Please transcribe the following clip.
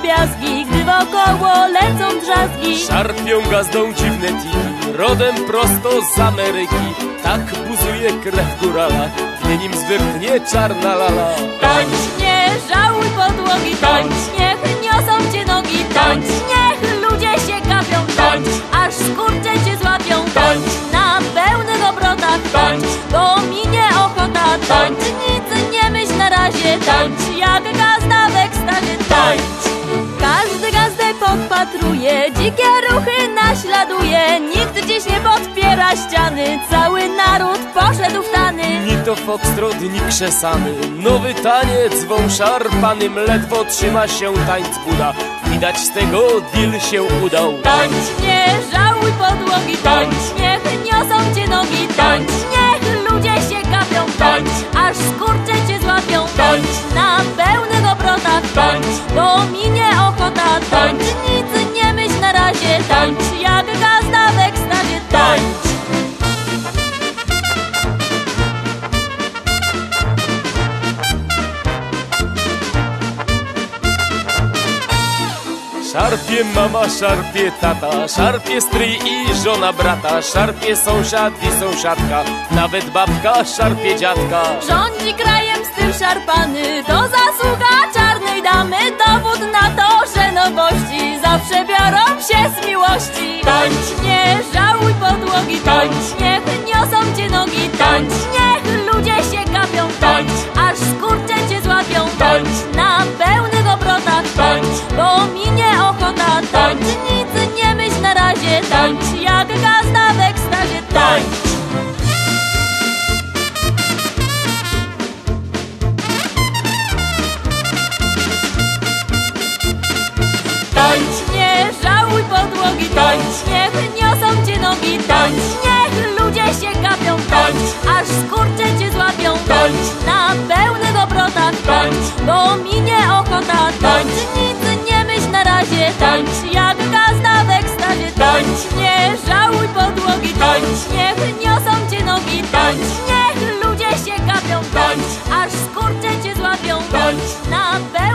drobiazgi Gdy wokoło lecą drzazgi Szarpią gazdą dziwne tiki, rodem prosto z Ameryki. Tak buzuje krew górala, w nim zwyknie czarna lala. Tańcz, nie żałuj podłogi Tańcz, niech podpatruje, dzikie ruchy naśladuje Nikt dziś nie podpiera ściany, cały naród poszedł w tany Ni to foxtrot, ni krzesany, nowy taniec wą szarpanym, ledwo trzyma się tańc Buda. Widać z tego deal się udał. Tańcz, nie żałuj podłogi Tańcz, Szarpie mama, szarpie tata, szarpie stryj i żona brata, szarpie sąsiad i sąsiadka, nawet babka szarpie dziadka. Rządzi krajem styl szarpany, to zasługa czarnej damy. Dowód na to, że nowości zawsze biorą się z miłości. Tańcz, nie żałuj Tańcz, nic nie myśl na razie Tańcz, podniosą cię nogi Tańcz, niech ludzie się gapią Tańcz, aż skurcze cię złapią Tańcz, na pewno